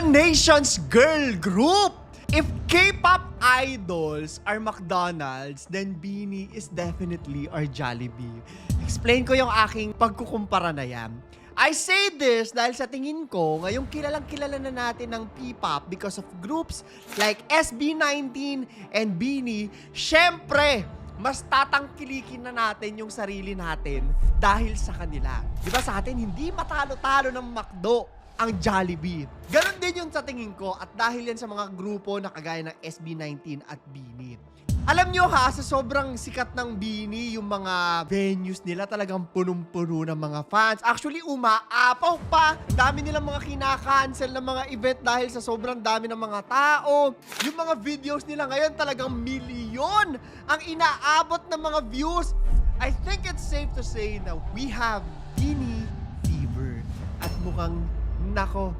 The Nation's Girl Group! If K-pop idols are McDonald's, then Beanie is definitely our Jollibee. Explain ko yung aking pagkukumpara na yan. I say this dahil sa tingin ko, ngayong kilalang kilala na natin ng P-pop because of groups like SB19 and Beanie, syempre, mas tatangkilikin na natin yung sarili natin dahil sa kanila. Di ba sa atin, hindi matalo-talo ng McDo ang Jollibee. Ganon din yun sa tingin ko at dahil yan sa mga grupo na kagaya ng SB19 at Beanie. Alam nyo ha, sa sobrang sikat ng Beanie, yung mga venues nila talagang punong-puno ng mga fans. Actually, umaapaw pa. Dami nilang mga kinakancel ng mga event dahil sa sobrang dami ng mga tao. Yung mga videos nila ngayon talagang milyon ang inaabot ng mga views. I think it's safe to say na we have Beanie fever. At mukhang Nako,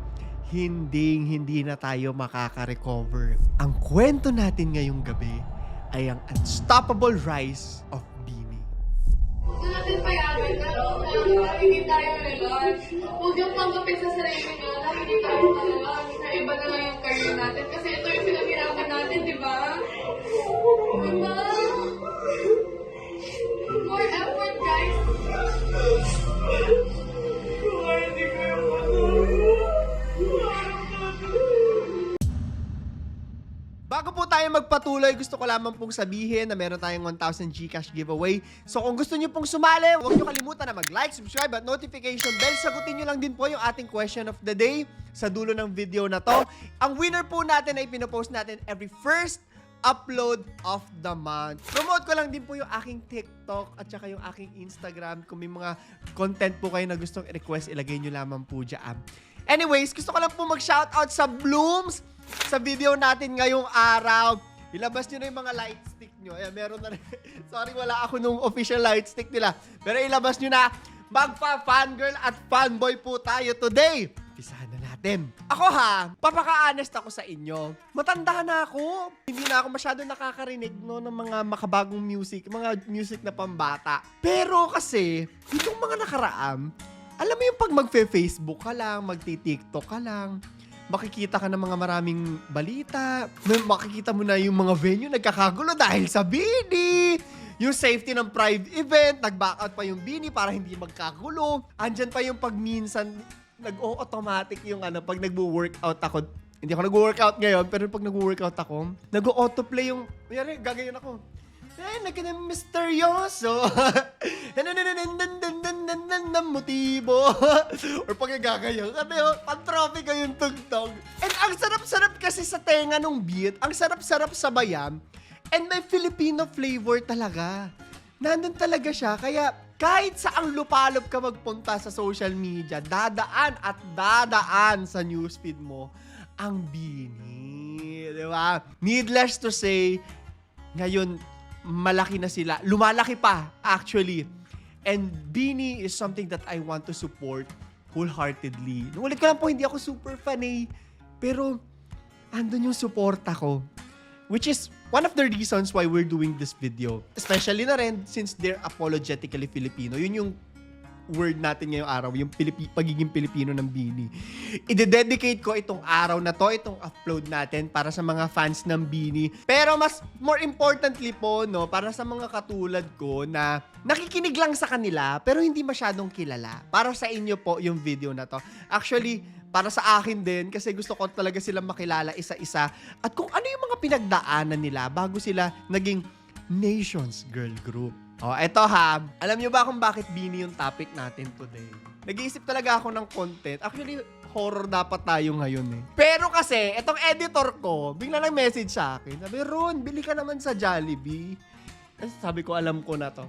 hindi hindi na tayo makaka-recover. Ang kwento natin ngayong gabi ay ang unstoppable rise of Beanie. Huwag natin payagan na na hindi tayo relax. Huwag yung panggapit sa sarili nyo na hindi tayo relax. Na iba na lang yung career natin. Kasi ito yung pinaghirapan natin, di ba? Diba? More effort, guys. Bago po tayo magpatuloy, gusto ko lamang pong sabihin na meron tayong 1,000 Gcash giveaway. So kung gusto niyo pong sumali, huwag niyo kalimutan na mag-like, subscribe at notification bell. Sagutin niyo lang din po yung ating question of the day sa dulo ng video na to. Ang winner po natin ay pinopost natin every first upload of the month. Promote ko lang din po yung aking TikTok at saka yung aking Instagram. Kung may mga content po kayo na gustong i-request, ilagay nyo lamang po dyan. Anyways, gusto ko lang po mag-shoutout sa Blooms sa video natin ngayong araw. Ilabas nyo na yung mga light stick nyo. Ayan, meron na rin. Sorry, wala ako nung official light stick nila. Pero ilabas nyo na. Magpa-fangirl at fanboy po tayo today. Pisahan na natin. Ako ha, papaka-honest ako sa inyo. Matanda na ako. Hindi na ako masyado nakakarinig no, ng mga makabagong music, mga music na pambata. Pero kasi, itong mga nakaraan, alam mo yung pag magfe-Facebook ka lang, magti-TikTok ka lang, makikita ka ng mga maraming balita, makikita mo na yung mga venue nagkakagulo dahil sa Bini. Yung safety ng Pride event, nag-back out pa yung Bini para hindi magkagulo. Andyan pa yung pag minsan, nag-automatic yung ano, pag nagwo-workout ako, hindi ako nag-workout ngayon, pero pag nag-workout ako, nag-autoplay yung, yari, gagayon ako. Eh, nagka na misteryoso nan nan nan motibo. Or pag nagagayang ka, ano diba? Pantropi ka yung tugtog. And ang sarap-sarap kasi sa tenga nung beat. Ang sarap-sarap sa bayan. And may Filipino flavor talaga. Nandun talaga siya. Kaya kahit saang lupalop ka magpunta sa social media, dadaan at dadaan sa newsfeed mo ang bini. Di ba? Needless to say, ngayon, malaki na sila. Lumalaki pa, actually And Beanie is something that I want to support wholeheartedly. Ulit ko lang po, hindi ako super fan eh. Pero, andun yung suporta ko. Which is one of the reasons why we're doing this video. Especially na rin since they're apologetically Filipino. Yun yung word natin ngayong araw, yung Pilipi- pagiging Pilipino ng Bini. I-dedicate ko itong araw na to, itong upload natin para sa mga fans ng Bini. Pero mas more importantly po, no, para sa mga katulad ko na nakikinig lang sa kanila pero hindi masyadong kilala. Para sa inyo po yung video na to. Actually, para sa akin din kasi gusto ko talaga silang makilala isa-isa at kung ano yung mga pinagdaanan nila bago sila naging Nations Girl Group. Oh, eto ha. Alam niyo ba kung bakit Bini yung topic natin today? Nag-iisip talaga ako ng content. Actually, horror dapat tayo ngayon eh. Pero kasi, etong editor ko, bigla lang message sa akin. Sabi, Ron, bili ka naman sa Jollibee. Sabi ko, alam ko na to.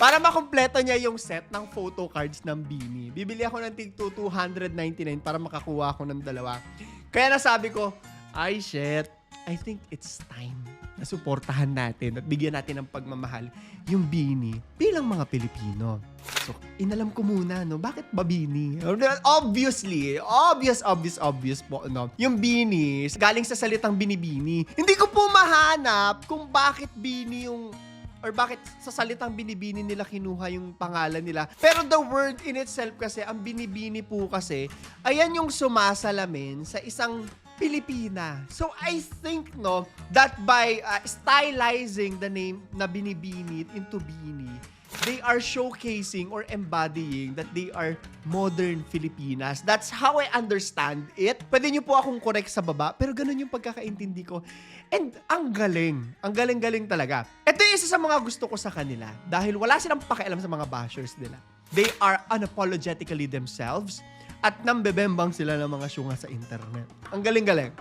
Para makompleto niya yung set ng photo cards ng Bini, bibili ako ng tig 299 para makakuha ako ng dalawa. Kaya nasabi ko, ay shit, I think it's time. Na suportahan natin at bigyan natin ng pagmamahal yung Bini bilang mga Pilipino. So, inalam ko muna, no? Bakit ba Bini? Obviously, obvious, obvious, obvious po, no? Yung Bini, galing sa salitang binibini. Hindi ko po mahanap kung bakit Bini yung or bakit sa salitang binibini nila kinuha yung pangalan nila. Pero the word in itself kasi, ang binibini po kasi, ayan yung sumasalamin sa isang Pilipina. So I think no that by uh, stylizing the name na binibini into bini, they are showcasing or embodying that they are modern Filipinas. That's how I understand it. Pwede niyo po akong correct sa baba, pero ganun yung pagkakaintindi ko. And ang galing. Ang galing-galing talaga. Ito yung isa sa mga gusto ko sa kanila dahil wala silang pakialam sa mga bashers nila. They are unapologetically themselves at nambebembang sila ng mga syunga sa internet. Ang galing-galing.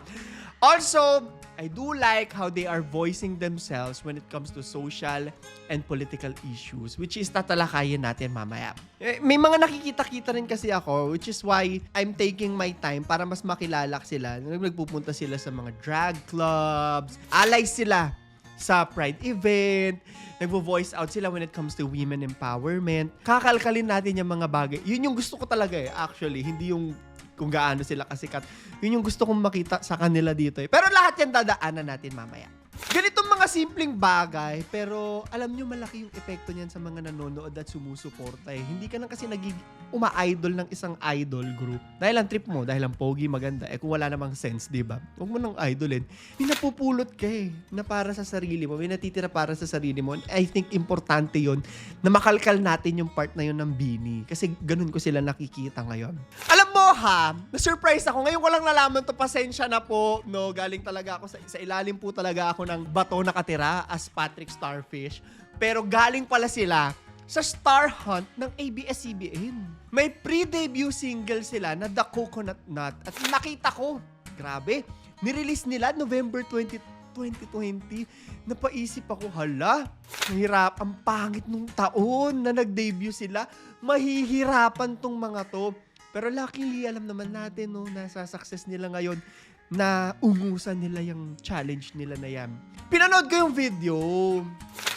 Also, I do like how they are voicing themselves when it comes to social and political issues, which is tatalakayin natin mamaya. Eh, May mga nakikita-kita rin kasi ako, which is why I'm taking my time para mas makilala sila. Nagpupunta sila sa mga drag clubs, alay sila sa Pride event, nagvo-voice out sila when it comes to women empowerment. Kakalkalin natin yung mga bagay. Yun yung gusto ko talaga eh, actually. Hindi yung kung gaano sila kasikat. Yun yung gusto kong makita sa kanila dito eh. Pero lahat yan dadaanan natin mamaya. Ganitong mga simpleng bagay, pero alam nyo malaki yung epekto niyan sa mga nanonood at sumusuporta eh. Hindi ka na kasi nagig uma-idol ng isang idol group. Dahil ang trip mo, dahil ang pogi maganda, eh kung wala namang sense, di ba? Huwag mo nang idolin. May napupulot ka eh, na para sa sarili mo, may natitira para sa sarili mo. And I think importante yon na makalkal natin yung part na yun ng Bini. Kasi ganun ko sila nakikita ngayon. Alam ha, na-surprise ako. Ngayon ko lang nalaman to, pasensya na po. No, galing talaga ako sa, sa ilalim po talaga ako ng bato nakatira as Patrick Starfish. Pero galing pala sila sa Star Hunt ng ABS-CBN. May pre-debut single sila na The Coconut Nut. At nakita ko, grabe, nirelease nila November 20, 2020. Napaisip ako, hala, mahirap, ang pangit nung taon na nag-debut sila. Mahihirapan tong mga to. Pero luckily, alam naman natin no, nasa success nila ngayon na ungusan nila yung challenge nila na yan. Pinanood ko yung video.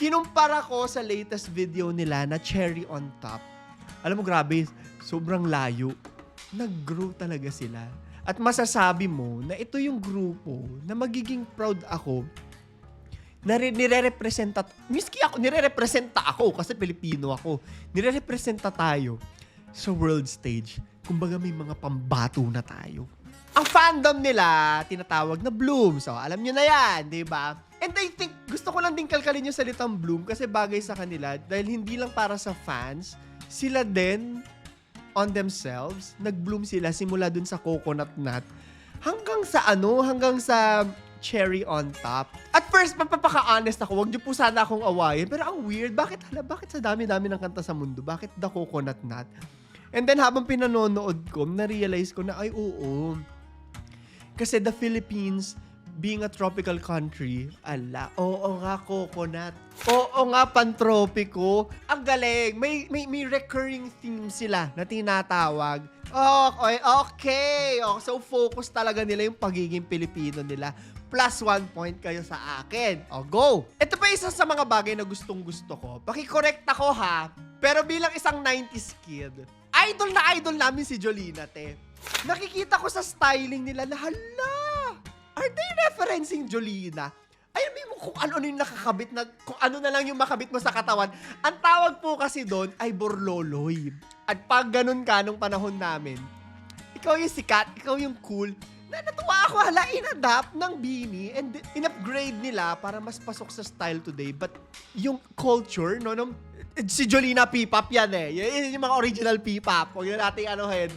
Kinumpara ko sa latest video nila na Cherry on Top. Alam mo, grabe, sobrang layo. Nag-grow talaga sila. At masasabi mo na ito yung grupo na magiging proud ako na re- nire-representa, miski ako, nire-representa ako kasi Pilipino ako. Nire-representa tayo sa world stage. Kumbaga may mga pambato na tayo. Ang fandom nila, tinatawag na Bloom. So, alam nyo na yan, di ba? And I think, gusto ko lang din kalkalin yung salitang Bloom kasi bagay sa kanila dahil hindi lang para sa fans, sila din on themselves, nag-bloom sila simula dun sa coconut nut hanggang sa ano, hanggang sa cherry on top. At first, papapaka-honest ako, wag niyo po sana akong awayin, pero ang weird, bakit, hala, bakit sa dami-dami ng kanta sa mundo? Bakit the coconut nut? And then habang pinanonood ko, na-realize ko na, ay oo, kasi the Philippines, being a tropical country, ala, oo nga, coconut. Oo nga, pantropiko. Ang galing. May, may, may recurring theme sila na tinatawag. Okay, okay. Oh, so, focus talaga nila yung pagiging Pilipino nila. Plus one point kayo sa akin. O, go! Ito pa isa sa mga bagay na gustong gusto ko. Pakicorrect ako ha. Pero bilang isang 90s kid, idol na idol namin si Jolina, te. Nakikita ko sa styling nila na, hala, are they referencing Jolina? Ayun mo kung ano-ano yung nakakabit na, kung ano na lang yung makabit mo sa katawan. Ang tawag po kasi doon ay borloloy. At pag ganun ka nung panahon namin, ikaw yung sikat, ikaw yung cool, na natuwa ako hala, in-adapt ng Beanie and in-upgrade nila para mas pasok sa style today. But yung culture, no, nung, si Jolina P-pop yan eh. Yan, yung mga original P-pop. Huwag na natin anuhin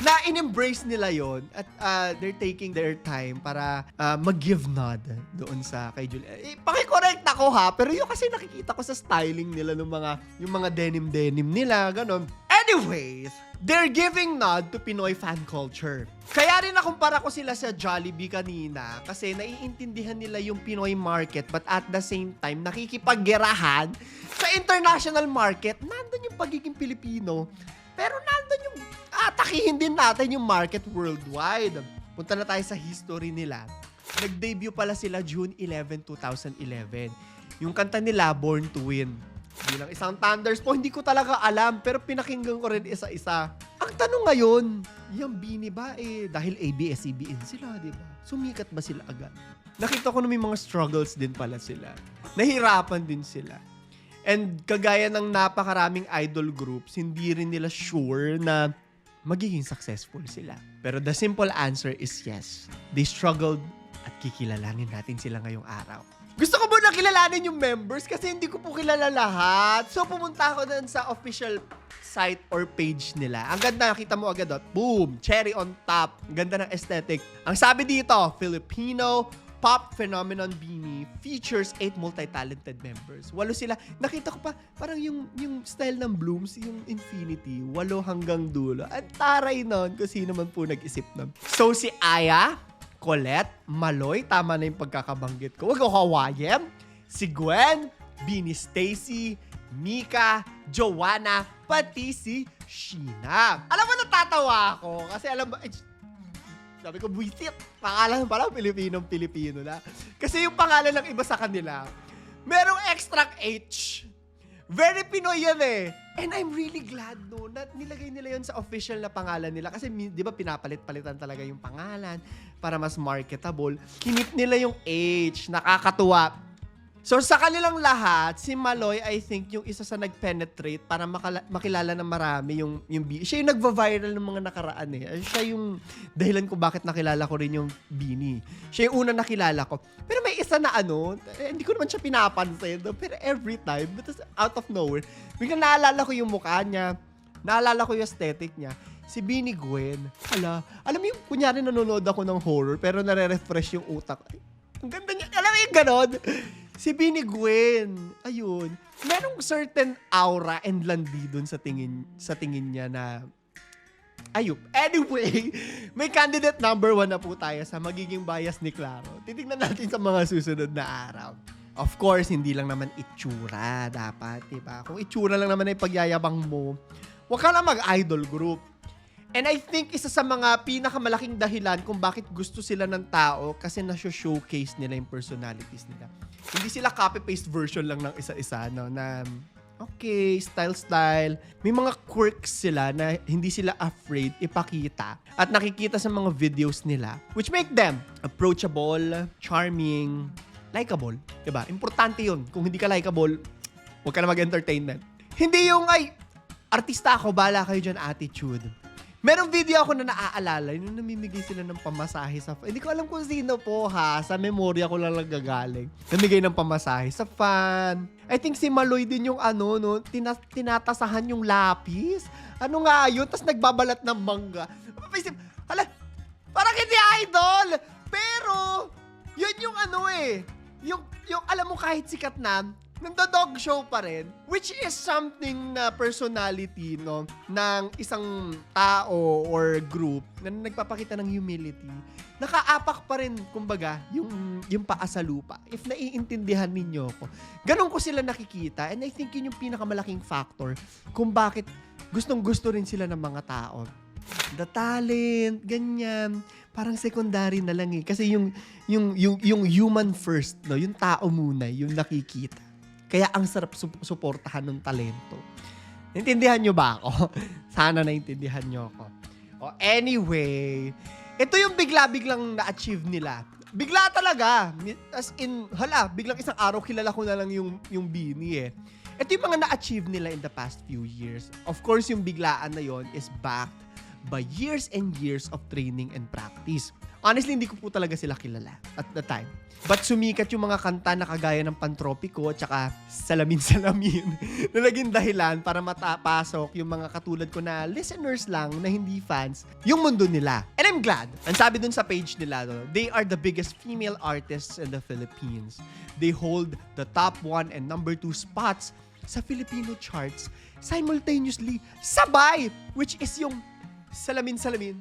na in-embrace nila yon at uh, they're taking their time para uh, mag-give nod doon sa kay Julia. Eh, pakicorrect ako ha, pero yung kasi nakikita ko sa styling nila ng mga yung mga denim-denim nila, ganun. Anyways, they're giving nod to Pinoy fan culture. Kaya rin nakumpara ko sila sa Jollibee kanina kasi naiintindihan nila yung Pinoy market but at the same time nakikipaggerahan sa international market. Nandun yung pagiging Pilipino pero nandun yung atakihin din natin yung market worldwide. Punta na tayo sa history nila. Nag-debut pala sila June 11, 2011. Yung kanta nila, Born to Win. Bilang isang Thunders po, hindi ko talaga alam, pero pinakinggan ko rin isa-isa. Ang tanong ngayon, yung Bini ba eh, dahil ABS-CBN sila, di ba? Sumikat ba sila agad? Nakita ko na may mga struggles din pala sila. Nahirapan din sila. And kagaya ng napakaraming idol groups, hindi rin nila sure na magiging successful sila. Pero the simple answer is yes. They struggled at kikilalanin natin sila ngayong araw. Gusto ko muna kilalanin yung members kasi hindi ko po kilala lahat. So pumunta ako dun sa official site or page nila. Ang ganda, nakita mo agad dot. Boom! Cherry on top. Ang ganda ng aesthetic. Ang sabi dito, Filipino pop phenomenon Beanie features eight multi-talented members. Walo sila. Nakita ko pa, parang yung, yung style ng Blooms, yung Infinity, walo hanggang dulo. At taray nun kung sino man po nag-isip nun. So si Aya, Colette, Maloy, tama na yung pagkakabanggit ko. Huwag ko kawayan. Si Gwen, Beanie Stacy, Mika, Joanna, pati si Sheena. Alam mo, natatawa ako kasi alam mo, eh, sabi ko, buisit. Pangalan pa lang, Pilipinong-Pilipino na. Kasi yung pangalan ng iba sa kanila, merong extract H. Very Pinoy yan eh. And I'm really glad no, na nilagay nila yon sa official na pangalan nila. Kasi di ba pinapalit-palitan talaga yung pangalan para mas marketable. Kinip nila yung H. Nakakatuwa. So sa kanilang lahat, si Maloy, I think, yung isa sa nag-penetrate para makala- makilala ng marami yung, yung B. Siya yung nagva-viral ng mga nakaraan eh. Siya yung dahilan ko bakit nakilala ko rin yung Bini. Siya yung una nakilala ko. Pero may isa na ano, eh, hindi ko naman siya pinapansin. Pero every time, but out of nowhere, biglang naalala ko yung mukha niya. Naalala ko yung aesthetic niya. Si Bini Gwen. Hala, alam mo yung kunyari nanonood ako ng horror pero nare-refresh yung utak. Ang ganda niya. Alam mo yung ganon? Si Bini Gwen. Ayun. Merong certain aura and landi dun sa tingin, sa tingin niya na Ayup. Anyway, may candidate number one na po tayo sa magiging bias ni Claro. Titignan natin sa mga susunod na araw. Of course, hindi lang naman itsura dapat, di ba? Kung itsura lang naman ay pagyayabang mo, huwag ka na mag-idol group. And I think isa sa mga pinakamalaking dahilan kung bakit gusto sila ng tao kasi na-showcase nila yung personalities nila. Hindi sila copy-paste version lang ng isa-isa, no? Na, okay, style-style. May mga quirks sila na hindi sila afraid ipakita at nakikita sa mga videos nila which make them approachable, charming, likable. Diba? Importante yun. Kung hindi ka likable, huwag ka na mag-entertainment. Hindi yung, ay, artista ako, bala kayo dyan attitude. Merong video ako na naaalala, yung namimigay sila ng pamasahe sa Hindi ko alam kung sino po ha. Sa memorya ko lang nagagaling. Namigay ng pamasahe sa fan. I think si Maloy din yung ano, no, tina- tinatasahan yung lapis. Ano nga yun? Tapos nagbabalat ng mangga. Mapaisip, hala, parang hindi idol! Pero, yun yung ano eh. Yung, yung alam mo kahit sikat na, nagdo-dog show pa rin, which is something na personality, no, ng isang tao or group na nagpapakita ng humility, nakaapak pa rin, kumbaga, yung, yung paa sa lupa. If naiintindihan ninyo ko. Ganon ko sila nakikita and I think yun yung pinakamalaking factor kung bakit gustong gusto rin sila ng mga tao. The talent, ganyan. Parang secondary na lang eh. Kasi yung, yung, yung, yung human first, no, yung tao muna, yung nakikita. Kaya ang sarap su- suportahan ng talento. Naintindihan nyo ba ako? Sana naintindihan nyo ako. O anyway, ito yung bigla-biglang na-achieve nila. Bigla talaga. As in, hala, biglang isang araw kilala ko na lang yung, yung Bini eh. Ito yung mga na-achieve nila in the past few years. Of course, yung biglaan na yon is backed by years and years of training and practice. Honestly, hindi ko po talaga sila kilala at the time. But sumikat yung mga kanta na kagaya ng Pantropiko at saka Salamin-Salamin na naging dahilan para matapasok yung mga katulad ko na listeners lang na hindi fans yung mundo nila. And I'm glad. Ang sabi dun sa page nila, no, they are the biggest female artists in the Philippines. They hold the top one and number two spots sa Filipino charts simultaneously sabay which is yung Salamin-Salamin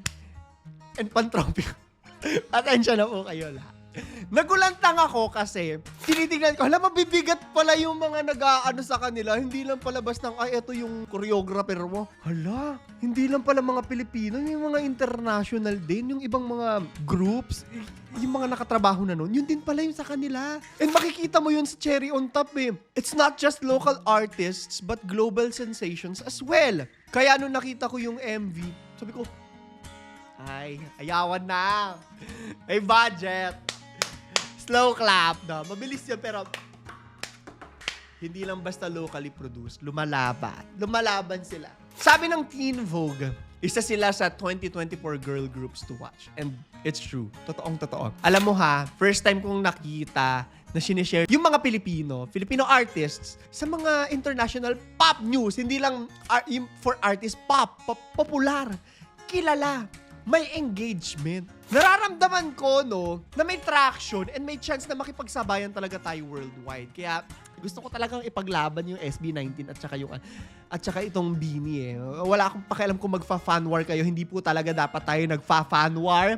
and Pantropiko. Atensya na po kayo lahat. Nagulat lang ako kasi tinitingnan ko, hala mabibigat pala yung mga nag-aano sa kanila. Hindi lang palabas ng, ay, ito yung choreographer mo. Hala, hindi lang pala mga Pilipino, yung mga international din, yung ibang mga groups, yung mga nakatrabaho na nun, yun din pala yung sa kanila. And makikita mo yun sa cherry on top eh. It's not just local artists, but global sensations as well. Kaya nung nakita ko yung MV, sabi ko, ay, ayawan na. May budget. Slow clap na. Mabilis yun, pero hindi lang basta locally produced. Lumalaban. Lumalaban sila. Sabi ng Teen Vogue, isa sila sa 2024 girl groups to watch. And it's true. Totoong totoo. Alam mo ha, first time kong nakita na sinishare yung mga Pilipino, Filipino artists sa mga international pop news. Hindi lang yung for artists, pop, pop, popular, kilala may engagement. Nararamdaman ko, no, na may traction and may chance na makipagsabayan talaga tayo worldwide. Kaya gusto ko talagang ipaglaban yung SB19 at saka yung at saka itong Bini eh. Wala akong pakialam kung magfa-fan war kayo. Hindi po talaga dapat tayo nagfa-fan war.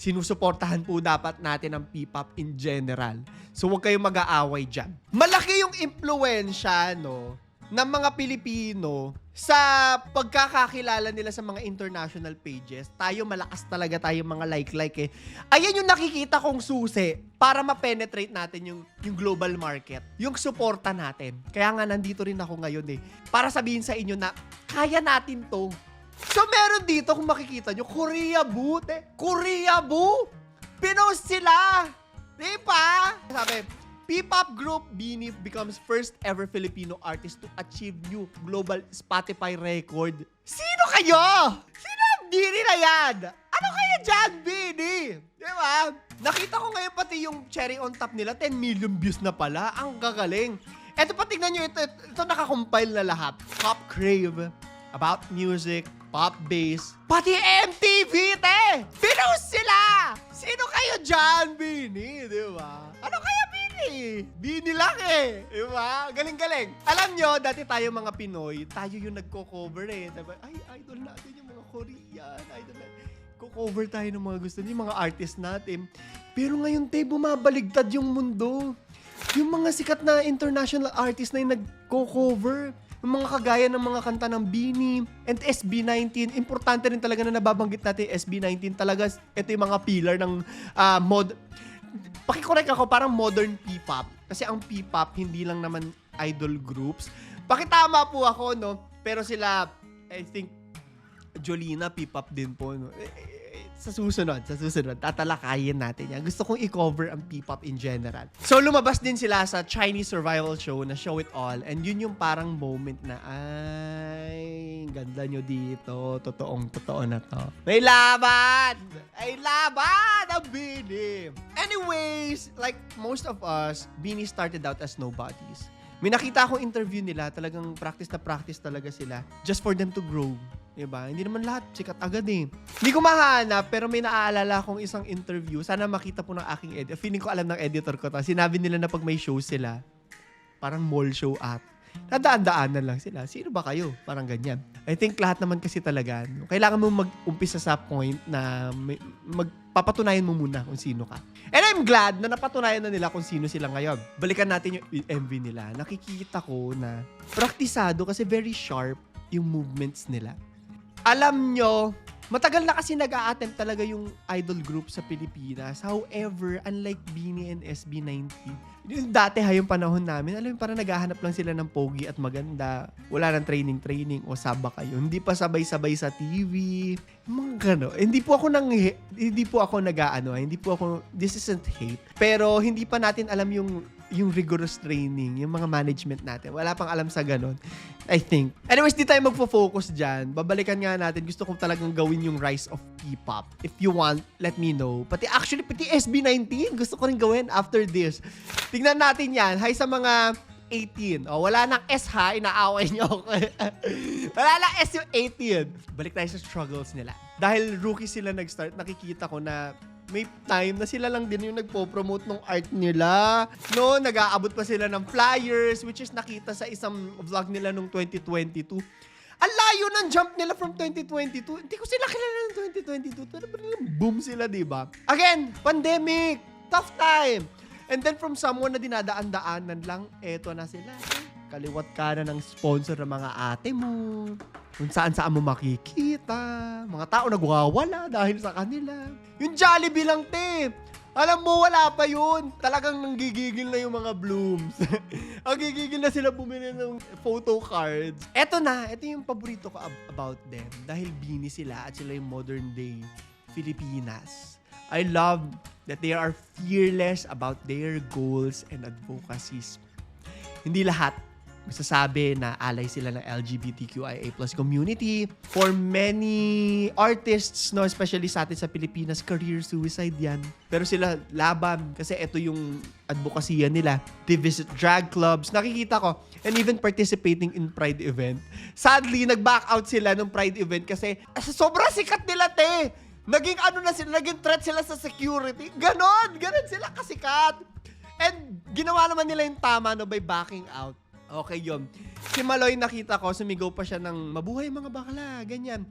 Sinusuportahan po dapat natin ang P-pop in general. So huwag kayong mag-aaway dyan. Malaki yung impluensya, no, ng mga Pilipino sa pagkakakilala nila sa mga international pages. Tayo, malakas talaga tayo mga like-like eh. Ayan yung nakikita kong susi para ma-penetrate natin yung, yung global market. Yung suporta natin. Kaya nga nandito rin ako ngayon eh. Para sabihin sa inyo na kaya natin to. So meron dito kung makikita nyo, Korea Boo, te. Korea Boo! Pinost sila! Di ba? Sabi, P-pop group Beanie becomes first ever Filipino artist to achieve new global Spotify record. Sino kayo? Sino ang Beanie na yan? Ano kaya dyan, Beanie? Di? Nakita ko ngayon pati yung cherry on top nila, 10 million views na pala. Ang gagaling. Eto pa, tingnan nyo, ito, ito nakakompile na lahat. Pop Crave, About Music, Pop Bass, pati MTV, te! Pinost sila! Sino kayo dyan, Bini? Di ba? Ano kaya, Bini? Bini lang eh. Di ba? Galing-galing. Alam nyo, dati tayo mga Pinoy, tayo yung nagko-cover eh. Diba? Ay, idol natin yung mga Korean. Idol natin. Ko-cover tayo ng mga gusto niyo, mga artist natin. Pero ngayon, te, bumabaligtad yung mundo. Yung mga sikat na international artist na yung nagko-cover. Yung mga kagaya ng mga kanta ng Beanie and SB19. Importante rin talaga na nababanggit natin yung SB19. Talaga, ito yung mga pillar ng ah, mod... Pakikorek ako, parang modern P-pop. Kasi ang P-pop, hindi lang naman idol groups. Pakitama po ako, no? Pero sila, I think, Jolina, P-pop din po, no? Sa susunod, sa susunod, tatalakayin natin yan. Gusto kong i-cover ang P-pop in general. So, lumabas din sila sa Chinese survival show na Show It All. And yun yung parang moment na, ay, ganda nyo dito. Totoong totoo na to. May laban! Ay, laban! Ang Bini! Anyways, like most of us, Bini started out as nobodies. May nakita akong interview nila, talagang practice na practice talaga sila just for them to grow. Diba? Hindi naman lahat sikat agad eh. Hindi ko mahanap, pero may naaalala akong isang interview. Sana makita po ng aking editor. Feeling ko alam ng editor ko to. Sinabi nila na pag may show sila, parang mall show at nadaan-daanan lang sila. Sino ba kayo? Parang ganyan. I think lahat naman kasi talaga, no, kailangan mo mag-umpisa sa point na magpapatunayan mo muna kung sino ka. And I'm glad na napatunayan na nila kung sino sila ngayon. Balikan natin yung MV nila. Nakikita ko na praktisado kasi very sharp yung movements nila. Alam nyo, matagal na kasi nag attempt talaga yung idol group sa Pilipinas. However, unlike Beanie and SB90, yung dati ha, yung panahon namin, alam mo, parang naghahanap lang sila ng pogi at maganda. Wala nang training-training o saba kayo. Hindi pa sabay-sabay sa TV. Mga gano. Hindi po ako nang, hindi po ako nag-ano, hindi po ako, this isn't hate. Pero hindi pa natin alam yung yung rigorous training, yung mga management natin. Wala pang alam sa ganon. I think. Anyways, di tayo magfo-focus dyan. Babalikan nga natin. Gusto kong talagang gawin yung rise of P-pop. If you want, let me know. Pati actually, pati SB19, gusto ko rin gawin after this. Tingnan natin yan. Hi sa mga 18. O, wala nang S ha, inaaway niyo wala nang S yung 18. Balik tayo sa struggles nila. Dahil rookie sila nag-start, nakikita ko na may time na sila lang din yung nagpo-promote ng art nila. No, nag-aabot pa sila ng flyers, which is nakita sa isang vlog nila nung 2022. Ang layo ng jump nila from 2022. Hindi ko sila kilala ng 2022. Pero parang boom sila, di ba? Again, pandemic. Tough time. And then from someone na dinadaan-daanan lang, eto na sila. Kaliwat ka na ng sponsor ng mga ate mo. Kung saan-saan mo makikita. Mga tao nagwawala dahil sa kanila. Yung Jollibee lang, te. Alam mo, wala pa yun. Talagang nanggigigil na yung mga blooms. Ang gigigil na sila bumili ng photo cards. Eto na, eto yung paborito ko ab- about them. Dahil bini sila at sila yung modern day Filipinas. I love that they are fearless about their goals and advocacies. Hindi lahat masasabi na alay sila ng LGBTQIA plus community. For many artists, no, especially sa atin sa Pilipinas, career suicide yan. Pero sila laban kasi ito yung advokasya nila. They visit drag clubs. Nakikita ko. And even participating in Pride event. Sadly, nag-back out sila ng Pride event kasi ah, sobrang sikat nila, te. Naging ano na sila, naging threat sila sa security. Ganon, ganon sila kasikat. And ginawa naman nila yung tama no by backing out. Okay yun. Si Maloy nakita ko, sumigaw pa siya ng mabuhay mga bakla, ganyan.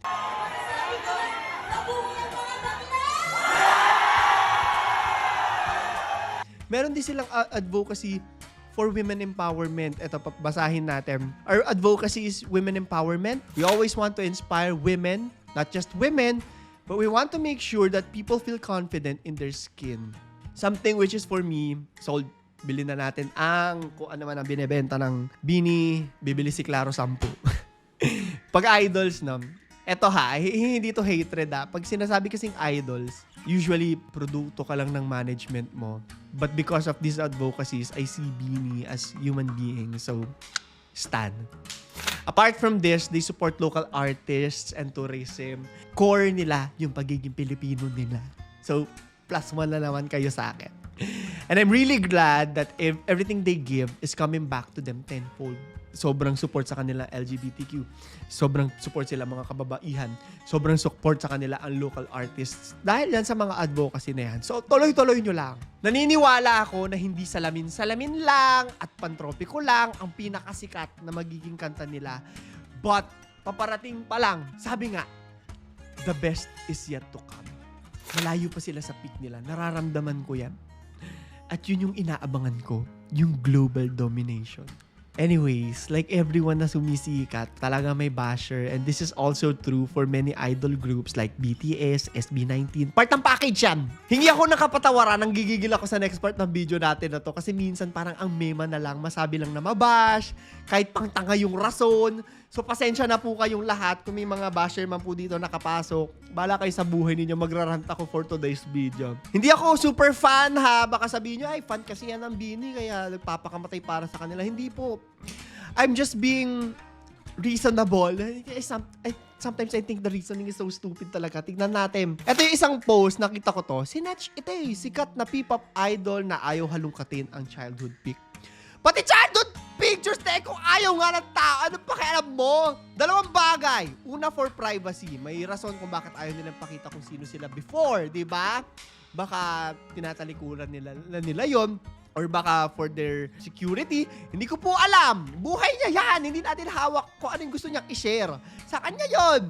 Meron din silang uh, advocacy for women empowerment. Ito, basahin natin. Our advocacy is women empowerment. We always want to inspire women, not just women, but we want to make sure that people feel confident in their skin. Something which is for me, sold, bilhin na natin ang kung ano man ang binebenta ng Bini, bibili si Claro 10. Pag idols, no? Eto ha, hi- hindi to hatred ha. Pag sinasabi kasing idols, usually produkto ka lang ng management mo. But because of these advocacies, I see Bini as human being. So, stan. Apart from this, they support local artists and tourism. Core nila yung pagiging Pilipino nila. So, plus one na naman kayo sa akin. And I'm really glad that if everything they give is coming back to them tenfold. Sobrang support sa kanila LGBTQ. Sobrang support sila mga kababaihan. Sobrang support sa kanila ang local artists. Dahil yan sa mga advocacy na yan. So, tuloy-tuloy nyo lang. Naniniwala ako na hindi salamin-salamin lang at pantropiko lang ang pinakasikat na magiging kanta nila. But, paparating pa lang. Sabi nga, the best is yet to come. Malayo pa sila sa peak nila. Nararamdaman ko yan. At yun yung inaabangan ko, yung global domination. Anyways, like everyone na sumisikat, talaga may basher. And this is also true for many idol groups like BTS, SB19. Part ng package yan! Hingi ako ng kapatawaran, nang gigigil ako sa next part ng video natin na to. Kasi minsan parang ang mema na lang, masabi lang na mabash, kahit pang tanga yung rason. So pasensya na po kayong lahat kung may mga basher man po dito nakapasok. Bala kayo sa buhay ninyo, magrarant ako for today's video. Hindi ako super fan ha, baka sabihin nyo, ay fan kasi yan ang Bini, kaya nagpapakamatay para sa kanila. Hindi po. I'm just being reasonable. Eh, some- eh, Sometimes I think the reasoning is so stupid talaga. Tignan natin. Ito yung isang post, nakita ko to. Si Natch, ito eh, sikat na P-pop idol na ayaw halungkatin ang childhood pic. Pati childhood pictures na eh, kung ayaw nga ng tao, ano pakialam mo? Dalawang bagay. Una, for privacy. May rason kung bakit ayaw nilang pakita kung sino sila before, di ba? Baka tinatalikuran nila, nila yon or baka for their security. Hindi ko po alam. Buhay niya yan. Hindi natin hawak kung anong gusto niyang i-share. Sa kanya yon.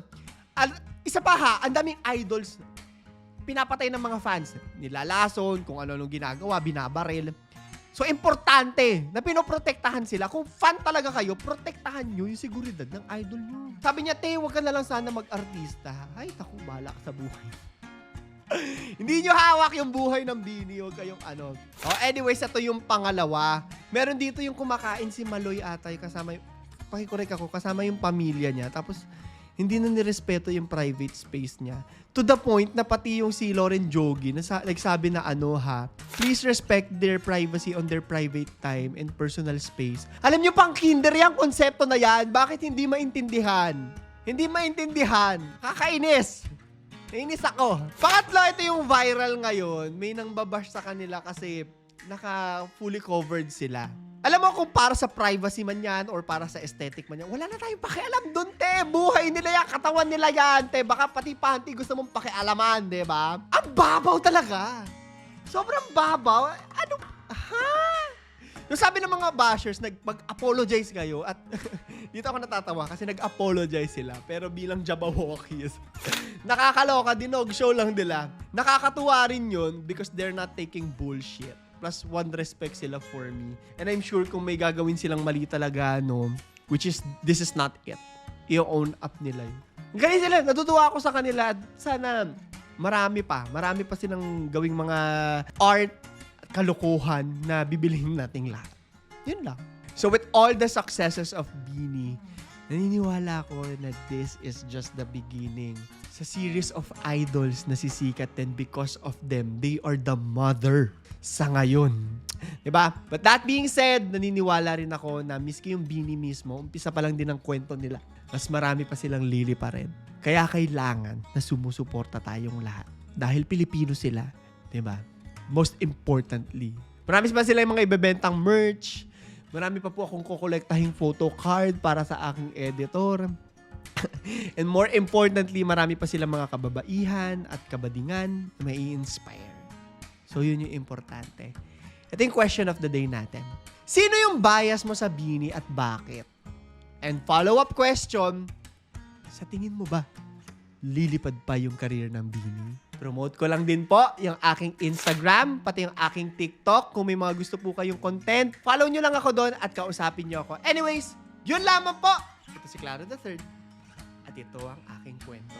Isa pa ha, ang daming idols pinapatay ng mga fans. Nilalason, kung ano-anong ginagawa, binabaril. So, importante na pinoprotektahan sila. Kung fan talaga kayo, protektahan nyo yung seguridad ng idol nyo. Sabi niya, te, huwag ka na lang sana mag-artista. Ay, taku, bala ka sa buhay. Hindi nyo hawak yung buhay ng Bini. Huwag kayong ano. Oh, anyways, ito yung pangalawa. Meron dito yung kumakain si Maloy atay kasama yung, pakikorek ako, kasama yung pamilya niya. Tapos, hindi na nirespeto yung private space niya. To the point na pati yung si Lauren Jogi, na sa, nagsabi na ano ha, please respect their privacy on their private time and personal space. Alam nyo pang kinder yung konsepto na yan, bakit hindi maintindihan? Hindi maintindihan. Kakainis. Nainis ako. Pangatlo, ito yung viral ngayon. May nang babash sa kanila kasi naka fully covered sila. Alam mo kung para sa privacy man yan or para sa aesthetic man yan, wala na tayong pakialam dun, te. Buhay nila yan, katawan nila yan, te. Baka pati panty gusto mong pakialaman, di ba? Ang babaw talaga. Sobrang babaw. Ano? Ha? Yung sabi ng mga bashers, nag-apologize kayo at dito ako natatawa kasi nag-apologize sila. Pero bilang Jabberwockies, nakakaloka, dinog show lang nila. Nakakatuwa rin yun because they're not taking bullshit. Plus, one respect sila for me. And I'm sure kung may gagawin silang mali talaga, no, which is, this is not it. I-own up nila yun. Ganyan sila, natutuwa ako sa kanila at sana marami pa. Marami pa silang gawing mga art kalukuhan na bibilihin nating lahat. Yun lang. So with all the successes of Beanie, naniniwala ako na this is just the beginning sa series of idols na sisikat din because of them. They are the mother sa ngayon. 'Di ba? But that being said, naniniwala rin ako na miski yung Beanie mismo, umpisa pa lang din ang kwento nila. Mas marami pa silang lili pa rin. Kaya kailangan na sumusuporta tayong lahat. Dahil Pilipino sila, 'di ba? Most importantly, marami pa sila yung mga ibebentang merch. Marami pa po akong kukolektahing photo card para sa aking editor. And more importantly, marami pa silang mga kababaihan at kabadingan na may inspire So, yun yung importante. Ito yung question of the day natin. Sino yung bias mo sa Bini at bakit? And follow-up question, sa tingin mo ba, lilipad pa yung career ng Bini? Promote ko lang din po yung aking Instagram, pati yung aking TikTok. Kung may mga gusto po kayong content, follow nyo lang ako doon at kausapin nyo ako. Anyways, yun lamang po. Ito si Clara the Third. At ito ang aking kwento.